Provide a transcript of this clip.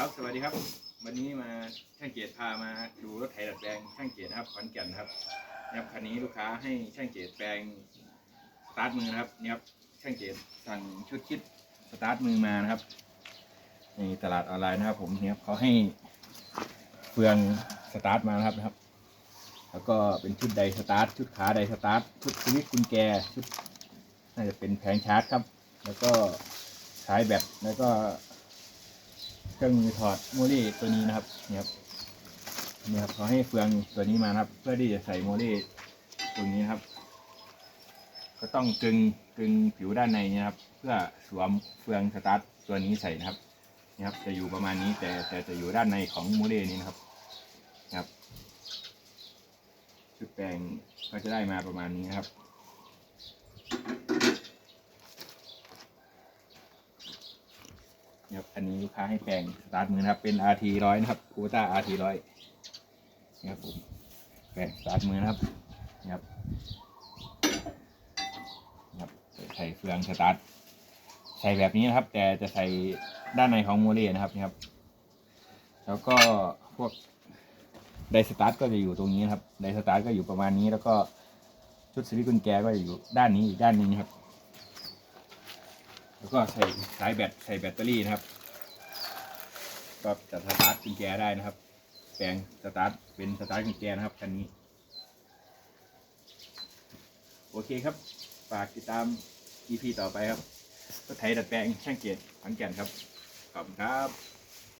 ครับสวัสดีครับ วันนี้มาช่างเกียรติพามาดูรถไถดัดแปลงช่างเกียรตินะครับขอนแก่นครับนะครับคันนี้ลูกค้าให้ช่างเกียรติแปลงสตาร์ทมือนะครับเนี่ยครับช่างเกียรติสั่งชุดคิดสตาร์ทมือมานะครับในตลาดออนไลน์นะครับ ผมเนี่ยครับเขาให้เฟืองสตาร์ทมานะครับนะครับ แล้วก็เป็นชุดไดสตาร์ทชุดขาไดสตาร์ทชุดสวิตช์กุญแจชุดน่าจะเป็นแผงชาร์จครับ แล้วก็สายแบตแล้วก็ เครื่องมือถอดโมเล่ตัวนี้นะครับนี่ครับนี่ครับเขาให้เฟืองตัวนี้มานะครับ เพื่อที่จะใส่โมเล่ตรงนี้นะครับ ก็ต้องกึงกึงผิวด้านในนี่นะครับ เพื่อสวมเฟืองสตาร์ทตัวนี้ใส่นะครับนี่ครับจะอยู่ประมาณนี้แต่แต่จะอยู่ด้านในของโมเล่นี้นะครับนะครับชุดแปลงก็จะได้มาประมาณนี้นะครับ นะครับอันนี้ลูกค้าให้แปลงสตาร์ทมือนะครับเป็น RT ร้อยนะครับคูต้า RT ร้อยนะครับผมแปลงสตาร์ทมือนะครับนะครับนะครับใส่เฟืองสตาร์ทใส่แบบนี้นะครับ แต่จะใส่ด้านในของโมเลนะครับนะครับ แล้วก็พวกไดสตาร์ทก็จะอยู่ตรงนี้นะครับไดสตาร์ทก็อยู่ประมาณนี้ แล้วก็ชุดสวิตช์กุญแจก็จะอยู่ด้านนี้อีกด้านนึงนะครับ แล้วก็ใส่สายแบตใส่แบตเตอรี่นะครับ ก็จะสตาร์ทกุญแจได้นะครับ แปลงสตาร์ทเป็นสตาร์ทกุญแจนะครับคันนี้ โอเคครับ ฝากติดตาม EP ต่อไปครับรถไทยดัดแปลงช่างเกียรติขันแก่นครับ ขอบคุณครับ